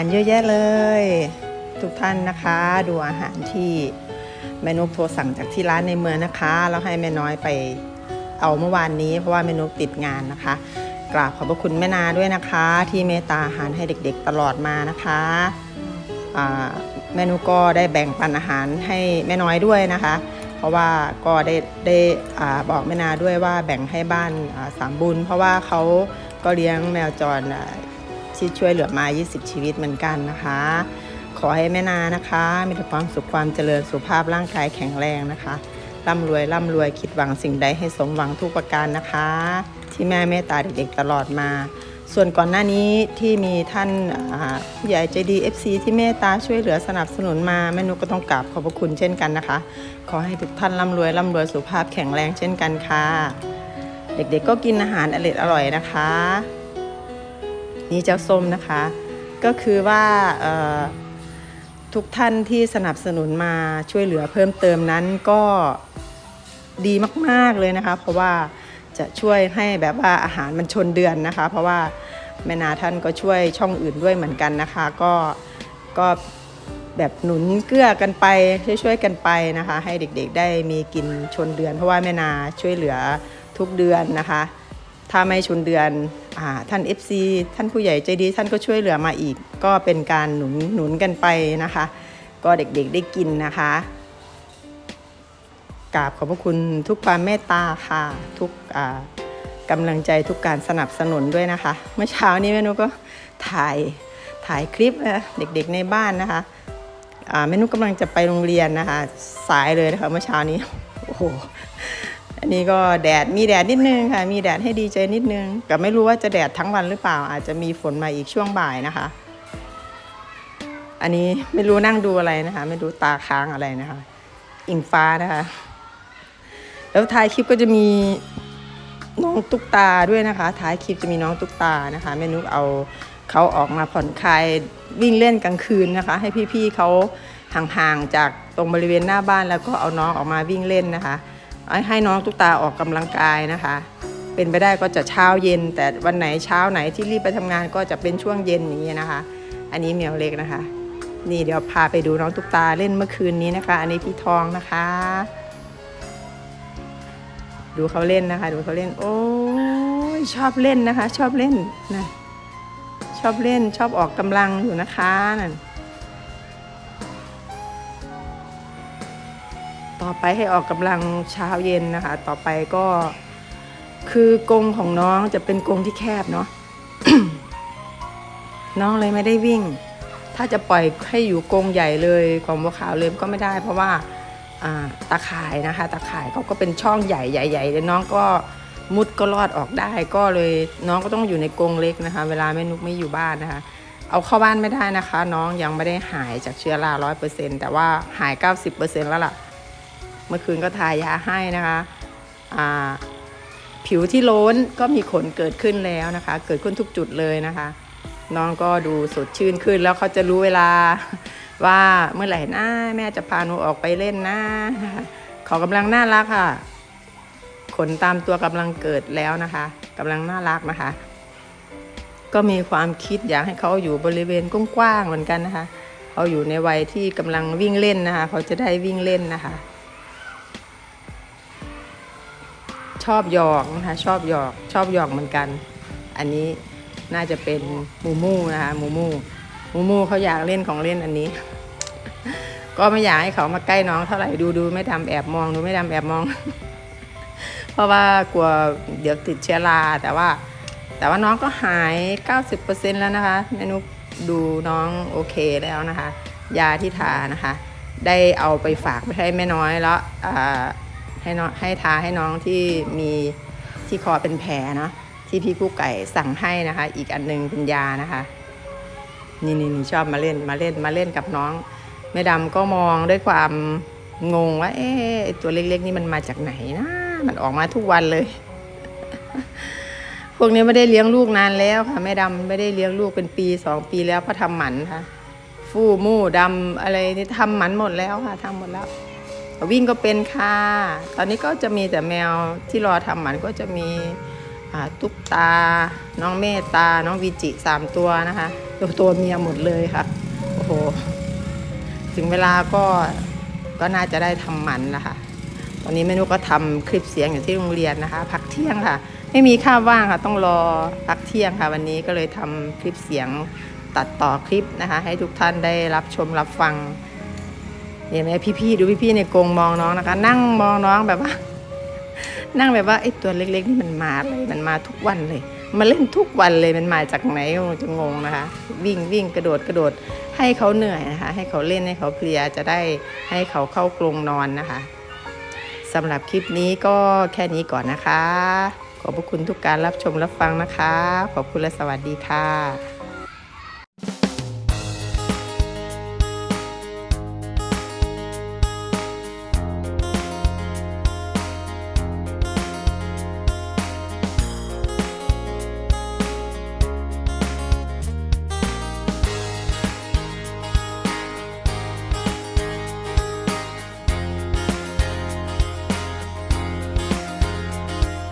ารเยอะแยะเลย ทุกท่านนะคะ ดูอาหารที่แม่นุกโทรสั่งจากที่ร้านในเมืองนะคะแล้วให้แม่น้อยไปเอาเมื่อวานนี้ เพราะว่าแม่นุกติดงานนะคะ กราบขอบพระคุณแม่นาด้วยนะคะ ที่เมตตาอาหารให้เด็กๆตลอดมานะคะอ่าแม่นุก็ได้แบ่งปันอาหารให้แม่น้อยด้วยนะคะ เพราะว่าก็ได้ได้อาบอกแม่นาด้วยว่าแบ่งให้บ้านสามบุญ เพราะว่าเขาก็เลี้ยงแมวจรอ ที่ช่วยเหลือมา 20 ชีวิตเหมือนกันนะคะ ขอให้แม่นานะคะ มีแต่ความสุขความเจริญสุขภาพร่างกายแข็งแรงนะคะร่ำรวยร่ำรวยคิดหวังสิ่งใดให้สมหวังทุกประการนะคะ ที่แม่เมตตาเด็กๆตลอดมา ส่วนก่อนหน้านี้ที่มีท่านผู้ใหญ่ใจดี FC ที่เมตตาช่วยเหลือสนับสนุนมาแม่นุกก็ต้องกราบขอบพระคุณเช่นกันนะคะ ขอให้ทุกท่านร่ำรวยร่ำรวยสุขภาพแข็งแรงเช่นกันค่ะ เด็กๆก็กินอาหารอร่อยอร่อยนะคะ นี่เจ้าส้มนะคะ ก็คือว่าทุกท่านที่สนับสนุนมาช่วยเหลือเพิ่มเติมนั้นก็ดีมาก ๆเลยนะคะ เพราะว่าจะช่วยให้แบบว่าอาหารมันชนเดือนนะคะ เพราะว่าแม่นาท่านก็ช่วยช่องอื่นด้วยเหมือนกันนะคะ ก็ก็แบบหนุนเกื้อกันไปช่วยๆกันไปนะคะ ให้เด็กๆได้มีกินชนเดือน เพราะว่าแม่นาช่วยเหลือทุกเดือนนะคะ ถ้าไม่ชนเดือนอท่าน FC ท่านผู้ใหญ่ใจดี ท่านก็ช่วยเหลือมาอีก ก็เป็นการหนุนหนุนกันไปนะคะ ก็เด็กๆได้กินนะคะกราบขอบพระคุณทุกความเมตตาค่ะ ทุกกำลังใจทุกการสนับสนุนด้วยนะคะ เมื่อเช้านี้แม่นุก็ถ่ายถ่ายคลิปเด็กๆในบ้านนะคะแม่นุกำลังจะไปโรงเรียนนะคะ สายเลยนะคะเมื่อเช้านี้โอ้โห อันนี้ก็แดดมีแดดนิดนึงค่ะ มีแดดให้ดีใจนิดนึงแต่ไม่รู้ว่าจะแดดทั้งวันหรือเปล่า อาจจะมีฝนมาอีกช่วงบ่ายนะคะ อันนี้ไม่รู้นั่งดูอะไรนะคะ ไม่รู้ตาค้างอะไรนะคะ อิงฟ้านะคะ แล้วท้ายคลิปก็จะมีน้องตุ๊กตาด้วยนะคะ ท้ายคลิปจะมีน้องตุ๊กตานะคะแม่นุกเอาเขาออกมาผ่อนคลายวิ่งเล่นกลางคืนนะคะ ให้พี่ๆเขาห่างๆจากตรงบริเวณหน้าบ้านแล้วก็เอาน้องออกมาวิ่งเล่นนะคะ ให้น้องตุ๊กตาออกกำลังกายนะคะ เป็นไปได้ก็จะเช้าเย็น แต่วันไหนเช้าไหนที่รีบไปทำงานก็จะเป็นช่วงเย็นอย่างนี้นะคะ อันนี้เมียวเล็กนะคะ นี่เดี๋ยวพาไปดูน้องตุ๊กตาเล่นเมื่อคืนนี้นะคะ อันนี้พี่ทองนะคะ ดูเขาเล่นนะคะ ดูเขาเล่น โอ้ยชอบเล่นนะคะ ชอบเล่นนะชอบเล่นชอบออกกำลังอยู่นะคะนั่น ไปให้ออกกำลังเช้าเย็นนะคะ ต่อไปก็คือกรงของน้องจะเป็นกรงที่แคบเนาะน้องเลยไม่ได้วิ่ง ถ้าจะปล่อยให้อยู่กรงใหญ่เลยของบัวขาวเลยก็ไม่ได้ เพราะว่าตาข่ายนะคะ ตาข่ายเขาก็เป็นช่องใหญ่ใหญ่ๆแล้วน้องก็มุดก็รอดออกได้ ก็เลยน้องก็ต้องอยู่ในกรงเล็กนะคะ เวลาแม่นุกไม่อยู่บ้านนะคะ เอาเข้าบ้านไม่ได้นะคะ น้องยังไม่ได้หายจากเชื้อราร้อยเปอร์เซ็นแต่ว่าหาย 90%แล้วล่ะ เมื่อคืนก็ทายาให้นะคะผิวที่โล้นก็มีขนเกิดขึ้นแล้วนะคะ เกิดขึ้นทุกจุดเลยนะคะ น้องก็ดูสดชื่นขึ้นแล้วเขาจะรู้เวลาว่าเมื่อไหร่นะแม่จะพาหนูออกไปเล่นนะเขากำลังน่ารักค่ะ ขนตามตัวกำลังเกิดแล้วนะคะกำลังน่ารักนะคะ ก็มีความคิดอยากให้เขาอยู่บริเวณกว้างๆเหมือนกันนะคะเขาอยู่ในวัยที่กำลังวิ่งเล่นนะคะ เขาจะได้วิ่งเล่นนะคะ ชอบหยอกนะคะชอบหยอกชอบหยอกเหมือนกัน อันนี้น่าจะเป็นมูมูนะคะมูมูมูมูเขาอยากเล่นของเล่นอันนี้ ก็ไม่อยากให้เขามาใกล้น้องเท่าไหร่ดูดูไม่ดำแอบมองดูไม่ดำแอบมอง เพราะว่ากลัวเดี๋ยวติดเชื้อราแต่ว่า แต่ว่าน้องก็หาย 90%แล้วนะคะแม่นุกดูน้องโอเคแล้วนะคะ ยาที่ทานะคะ ได้เอาไปฝากไปให้แม่น้อยแล้วอ่า ให้น้องให้ทาให้น้องที่มีที่คอเป็นแผลเนาะที่พี่กู้ไก่สั่งให้นะคะ อีกอันหนึงเป็นยานะคะ นี่นี่ชอบมาเล่นมาเล่นมาเล่นกับน้องแม่ดำก็มองด้วยความงงว่า เอ๊ะไอตัวเล็กๆนี่มันมาจากไหนนะมันออกมาทุกวันเลย พวกนี้ไม่ได้เลี้ยงลูกนานแล้วค่ะแม่ดำไม่ได้เลี้ยงลูกเป็นปีสองปีแล้วเพราะทำหมันค่ะ ฟู่มู่ดำอะไรนี่ทำหมันหมดแล้วค่ะทำหมดแล้ว วิ่งก็เป็นค่ะ ตอนนี้ก็จะมีแต่แมวที่รอทำหมันก็จะมีตุ๊กตา น้องเมตตา น้องวิจิสามตัวนะคะ ตัวตัวเมียหมดเลยค่ะ โอ้โห ถึงเวลาก็ก็น่าจะได้ทำหมันนะคะตอนนี้แม่นุก็ทำคลิปเสียงอยู่ที่โรงเรียนนะคะ พักเที่ยงค่ะ ไม่มีข้าวว่างค่ะ ต้องรอพักเที่ยงค่ะ วันนี้ก็เลยทำคลิปเสียงตัดต่อคลิปนะคะ ให้ทุกท่านได้รับชมรับฟัง เห็นไหมพี่ๆดูพี่ๆในกรงมองน้องนะคะ นั่งมองน้องแบบว่า นั่งแบบว่าไอ้ตัวเล็กๆนี่มันมาเลยมันมาทุกวันเลยมาเล่นทุกวันเลยมันมาจากไหนจะงงนะคะ วิ่งวิ่งกระโดดกระโดด ให้เขาเหนื่อยนะคะ ให้เขาเล่นให้เขาเพลียจะได้ให้เขาเข้ากรงนอนนะคะสำหรับคลิปนี้ก็แค่นี้ก่อนนะคะ ขอบพระคุณทุกการรับชมรับฟังนะคะ ขอบคุณและสวัสดีค่ะ